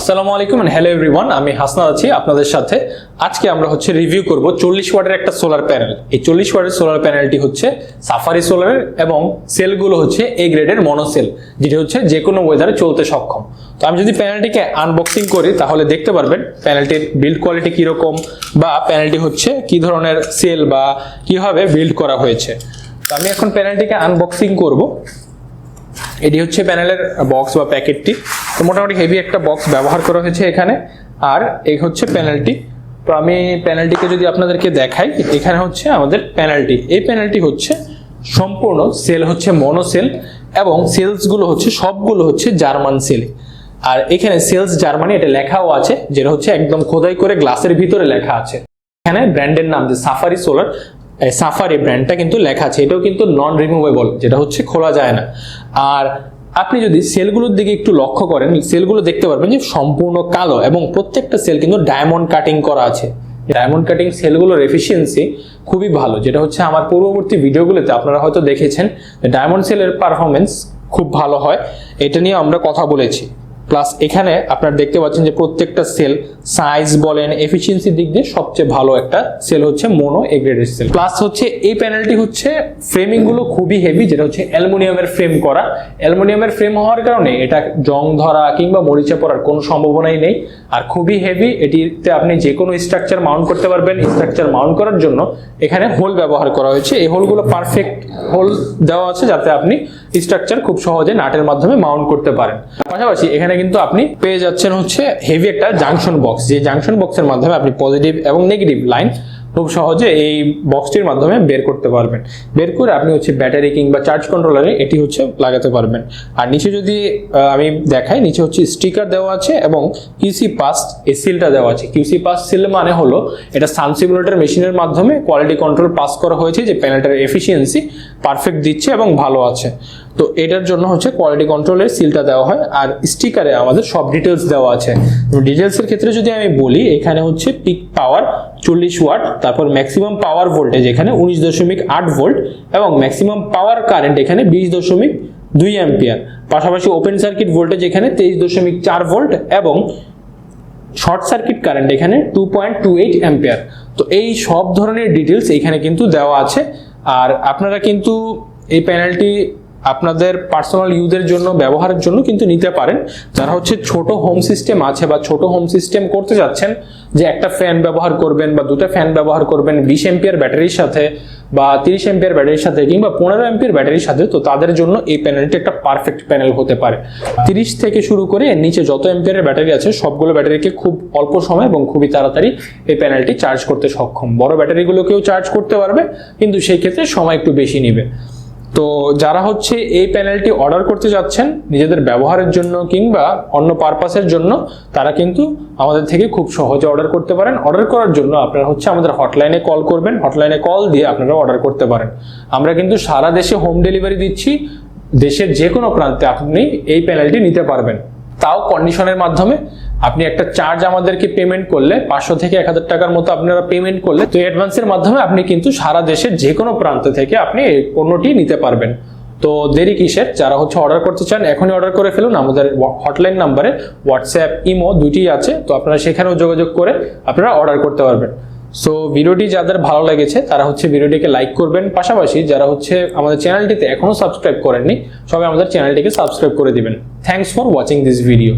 আসসালামু আলাইকুম hello everyone আমি হাসনাদ আছি আপনাদের সাথে। আজকে আমরা হচ্ছে রিভিউ করব চল্লিশ ওয়াটের একটা সোলার প্যানেল এই চল্লিশ ওয়াটের সোলার প্যানেলটি হচ্ছে সাফারি সোলারের এবং সেলগুলো হচ্ছে এ গ্রেডের মনোসেল যেটি হচ্ছে যে কোনো ওয়েদারে চলতে সক্ষম। তো আমি যদি প্যানেলটিকে আনবক্সিং করি, তাহলে দেখতে পারবেন প্যানেলটির বিল্ড কোয়ালিটি কীরকম বা প্যানেলটি হচ্ছে কি ধরনের সেল বা কীভাবে বিল্ড করা হয়েছে। তো আমি এখন প্যানেলটিকে আনবক্সিং করব। এটি হচ্ছে প্যানেলের বক্স বা প্যাকেটটি তো মোটামুটি হেভি একটা বক্স ব্যবহার করা হয়েছে এখানে। আর এই হচ্ছে প্যানেলটি তো আমি প্যানেলটিকে যদি আপনাদেরকে দেখাই, এখানে হচ্ছে আমাদের প্যানেলটি এই প্যানেলটি হচ্ছে সম্পূর্ণ সেল হচ্ছে মনোসেল এবং সেলসগুলো হচ্ছে, সবগুলো হচ্ছে জার্মান সেল আর এখানে সেলস জার্মানি এটা লেখাও আছে, যেটা হচ্ছে একদম খোদাই করে গ্লাসের ভিতরে লেখা আছে। এখানে ব্র্যান্ডের নাম যে সাফারি সোলার সাফারি ব্র্যান্ডটা কিন্তু লেখা আছে। এটাও কিন্তু নন রিমুভেবল যেটা হচ্ছে খোলা যায় না। আর আপনি যদি সেলগুলোর দিকে একটু লক্ষ্য করেন, সেলগুলো দেখতে পারবেন যে সম্পূর্ণ কালো এবং প্রত্যেকটা সেল কিন্তু ডায়মন্ড কাটিং করা আছে। ডায়মন্ড কাটিং সেলগুলোর এফিসিয়েন্সি খুবই ভালো, যেটা হচ্ছে আমার পূর্ববর্তী ভিডিওগুলোতে আপনারা হয়তো দেখেছেন ডায়মন্ড সেলের পারফরমেন্স খুব ভালো হয়। এটা নিয়ে আমরা কথা বলেছি। প্লাস এখানে আপনারা দেখতে পাচ্ছেন যে প্রত্যেকটা সেল সাইজ বলেন এফিসিয়েন্সির দিক দিয়ে সবচেয়ে ভালো একটা সেল হচ্ছে মোনো এগ্রেডেড সেল প্লাস হচ্ছে এই প্যানেলটি হচ্ছে ফ্রেমিংগুলো খুবই হেভি যেটা হচ্ছে অ্যালুমিনিয়ামের ফ্রেম করা। অ্যালুমিনিয়ামের ফ্রেম হওয়ার কারণে এটা জং ধরা কিংবা মরিচা পড়ার কোনো সম্ভাবনাই নেই। আর খুবই হেভি এটিতে আপনি যে কোনো স্ট্রাকচার মাউন্ট করতে পারবেন। স্ট্রাকচার মাউন্ট করার জন্য এখানে হোল ব্যবহার করা হয়েছে। এই হোলগুলো পারফেক্ট হোল দেওয়া আছে যাতে আপনি স্ট্রাকচার খুব সহজে নাটের মাধ্যমে মাউন্ট করতে পারেন। পাশাপাশি এখানে কিন্তু আপনি পেয়ে যাচ্ছেন হচ্ছে হেভি একটা জাংশন বক্স যে জাংশন বক্সের মাধ্যমে আপনি পজিটিভ এবং নেগেটিভ লাইন খুব সহজে এই বক্সটির মাধ্যমে বের করতে পারবেন। বের করে আপনি হচ্ছে ব্যাটারি কিংবা চার্জ কন্ট্রোলারে এটি হচ্ছে লাগাতে পারবেন। আর নিচে যদি আমি দেখাই, নিচে হচ্ছে স্টিকার দেওয়া আছে এবং কিউসি পাস এই সিলটা দেওয়া আছে। কিউসি পাস সিল মানে হলো এটা সান সিমুলেটর মেশিনের মাধ্যমে কোয়ালিটি কন্ট্রোল পাস করা হয়েছে যে প্যানেলটার এফিসিয়েন্সি পারফেক্ট দিচ্ছে এবং ভালো আছে। তো এটার জন্য হচ্ছে কোয়ালিটি কন্ট্রোলের সিলটা দেওয়া হয় আর স্টিকারে আমাদের সব ডিটেলস দেওয়া আছে। ডিটেলসের ক্ষেত্রে যদি আমি বলি, এখানে হচ্ছে পিক পাওয়ার চল্লিশ ওয়াট, তারপর ম্যাক্সিমাম পাওয়ার ভোল্টেজ এখানে উনিশ দশমিক আট ভোল্ট এবং ম্যাক্সিমাম পাওয়ার কারেন্ট এখানে বিশ দশমিক দুই অ্যাম্পিয়ার পাশাপাশি ওপেন সার্কিট ভোল্টেজ এখানে তেইশ দশমিক চার ভোল্ট এবং শর্ট সার্কিট কারেন্ট এখানে two point two eight ampere তো এই সব ধরনের ডিটেলস এখানে কিন্তু দেওয়া আছে। আর আপনারা কিন্তু এই প্যানেলটি আপনাদের পার্সোনাল ইউজের জন্য, ব্যবহারের জন্য কিন্তু নিতে পারেন। যারা হচ্ছে ছোট হোম সিস্টেম আছে বা ছোট হোম সিস্টেম করতে যাচ্ছেন যে একটা ফ্যান ব্যবহার করবেন বা দুটো ফ্যান ব্যবহার করবেন, বিশ এম্পিয়ার ব্যাটারির সাথে বা তিরিশ এম্পিয়ার ব্যাটারির সাথে কিংবা পনেরো এম্পিয়ার ব্যাটারির সাথে, তো তাদের জন্য এই প্যানেলটি একটা পারফেক্ট প্যানেল হতে পারে। তিরিশ থেকে শুরু করে নিচে যত এম্পিয়ারের ব্যাটারি আছে, সবগুলো ব্যাটারিকে খুব অল্প সময় এবং খুবই তাড়াতাড়ি এই প্যানেলটি চার্জ করতে সক্ষম। বড় ব্যাটারিগুলোকেও চার্জ করতে পারবে, কিন্তু সেই ক্ষেত্রে সময় একটু বেশি নেবে। তো যারা হচ্ছে এই প্যানেলটি অর্ডার করতে যাচ্ছেন, নিজেদের ব্যবহারের জন্য কিংবা অন্য পারপাসের জন্য, তারা কিন্তু আমাদের থেকে খুব সহজে অর্ডার করতে পারেন। অর্ডার করার জন্য আপনারা হচ্ছে আমাদের হটলাইনে কল করবেন। হটলাইনে কল দিয়ে আপনারা অর্ডার করতে পারেন। আমরা কিন্তু সারা দেশে হোম ডেলিভারি দিচ্ছি। দেশের যে কোনো প্রান্তে আপনি এই প্যানেলটি নিতে পারবেন। তাও কন্ডিশনের মাধ্যমে। আপনি একটা চার্জ আমাদেরকে পেমেন্ট করলে পাঁচশো থেকে এক হাজার টাকার মতো আপনারা পেমেন্ট করলে তো অ্যাডভান্সের মাধ্যমে আপনি কিন্তু সারা দেশের যে কোনো প্রান্ত থেকে আপনি এই পণ্যটি নিতে পারবেন। তো দেরি কিসের? যারা হচ্ছে অর্ডার করতে চান, এখনই অর্ডার করে ফেলুন। আমাদের হটলাইন নাম্বারে হোয়াটসঅ্যাপ ইমো দুইটি আছে। তো আপনারা সেখানেও যোগাযোগ করে আপনারা অর্ডার করতে পারবেন। সো ভিডিওটি যাদের ভালো লেগেছে, তারা হচ্ছে ভিডিওটিকে লাইক করবেন। পাশাপাশি যারা হচ্ছে আমাদের চ্যানেলটিতে এখনও সাবস্ক্রাইব করেননি, সবাই আমাদের চ্যানেলটিকে সাবস্ক্রাইব করে দিবেন। Thanks for watching this video